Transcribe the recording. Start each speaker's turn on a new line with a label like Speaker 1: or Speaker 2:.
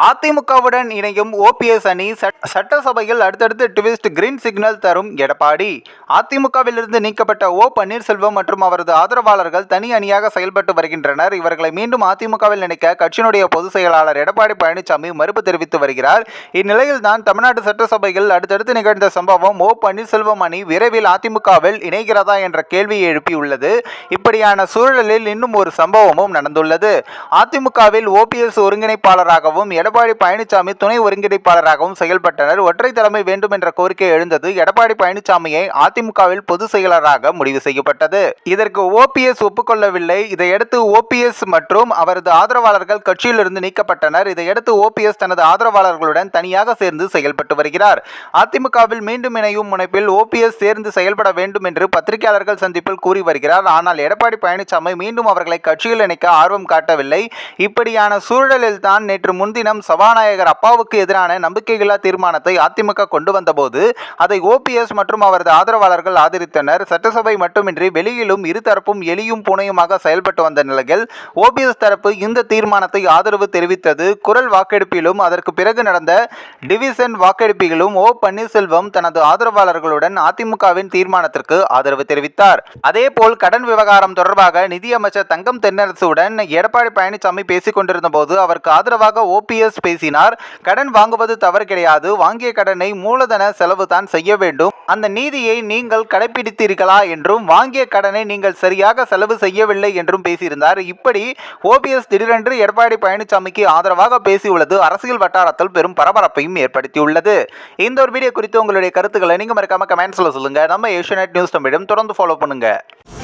Speaker 1: அதிமுகவுடன் இணையும் ஓபிஎஸ் அணி சட்டசபையில் அடுத்தடுத்து ட்விஸ்ட் கிரீன் சிக்னல் தரும் எடப்பாடி. அதிமுகவிலிருந்து நீக்கப்பட்ட ஓ பன்னீர்செல்வம் மற்றும் அவரது ஆதரவாளர்கள் தனி அணியாக செயல்பட்டு வருகின்றனர். இவர்களை மீண்டும் அதிமுகவில் இணைக்க கட்சியினுடைய பொதுச் செயலாளர் எடப்பாடி பழனிசாமி மறுப்பு தெரிவித்து வருகிறார். இந்நிலையில் தான் தமிழ்நாடு சட்டசபையில் அடுத்தடுத்து நிகழ்ந்த சம்பவம் ஓ பன்னீர்செல்வம் அணி விரைவில் அதிமுகவில் இணைகிறதா என்ற கேள்வியை எழுப்பியுள்ளது. இப்படியான சூழலில் இன்னும் ஒரு சம்பவமும் நடந்துள்ளது. அதிமுகவில் ஓபிஎஸ் ஒருங்கிணைப்பாளராகவும் எடப்பாடி பழனிசாமி துணை ஒருங்கிணைப்பாளராகவும் செயல்பட்டனர். ஒற்றை தலைமை வேண்டும் என்ற கோரிக்கை எழுந்தது எடப்பாடி பழனிசாமியை அதிமுகவில் பொதுச் செயலராக முடிவு செய்யப்பட்டது. இதற்கு ஓபிஎஸ் ஒப்புக்கொள்ளவில்லை. இதையடுத்து ஓபிஎஸ் மற்றும் அவரது ஆதரவாளர்கள் கட்சியிலிருந்து நீக்கப்பட்டனர். இதையடுத்து ஓபிஎஸ் தனது ஆதரவாளர்களுடன் தனியாக சேர்ந்து செயல்பட்டு வருகிறார். அதிமுகவில் மீண்டும் இணையும் முனைப்பில் ஓபிஎஸ் சேர்ந்து செயல்பட வேண்டும் என்று பத்திரிகையாளர்கள் சந்திப்பில் கூறி வருகிறார். ஆனால் எடப்பாடி பழனிசாமி மீண்டும் அவர்களை கட்சியில் இணைக்க ஆர்வம் காட்டவில்லை. இப்படியான சூழலில் தான் நேற்று முன்தினம் சபாநாயகர் அப்பாவுக்கு எதிரான நம்பிக்கையில்லா தீர்மானத்தை அதிமுக கொண்டு வந்தபோது அதை ஓபிஎஸ் மற்றும் அவரது ஆதரவாளர்கள் ஆதரித்தனர். சட்டசபை மட்டுமின்றி வெளியிலும் இருதரப்பும் எலியும் பூனையுமாக செயல்பட்டு வந்த நிலையில் ஓபிஎஸ் தரப்பு இந்த தீர்மானத்தை ஆதரவு தெரிவித்தது. குரல் வாக்கெடுப்பிலும் அதற்கு பிறகு நடந்த டிவிசன் வாக்கெடுப்பிலும் ஓ பன்னீர்செல்வம் தனது ஆதரவாளர்களுடன் அதிமுகவின் தீர்மானத்திற்கு ஆதரவு தெரிவித்தார். அதேபோல் கடன் விவகாரம் தொடர்பாக நிதியமைச்சர் தங்கம் தென்னரசுடன் எடப்பாடி பழனிசாமி பேசிக் கொண்டிருந்த போது அவருக்கு ஆதரவாக ஓபிஎஸ் பேசினார். கடன் வாங்குவது தவறு கிடையாது. வாங்கிய கடனை மூலதன செலவு தான் செய்ய வேண்டும். அந்த நீதியை நீங்கள் கடைபிடித்தீர்களா என்றும் வாங்கிய கடனை நீங்கள் சரியாக செலவு செய்யவில்லை என்றும் பேசியிருந்தார். இப்படி ஓபிஎஸ் திடீரென்று எடப்பாடி பழனிசாமிக்கு ஆதரவாக பேசியுள்ளது. அரசியல் வட்டாரத்தில் பெரும் பரபரப்பையும் ஏற்படுத்தியுள்ளது. இந்த ஒரு வீடியோ குறித்து உங்களுடைய கருத்துக்களை நீங்க மறக்காம கமெண்ட்ஸில் சொல்லுங்க. நம்ம ஏஷியநெட் நியூஸ் தமிழும் தொடர்ந்து ஃபாலோ பண்ணுங்கள்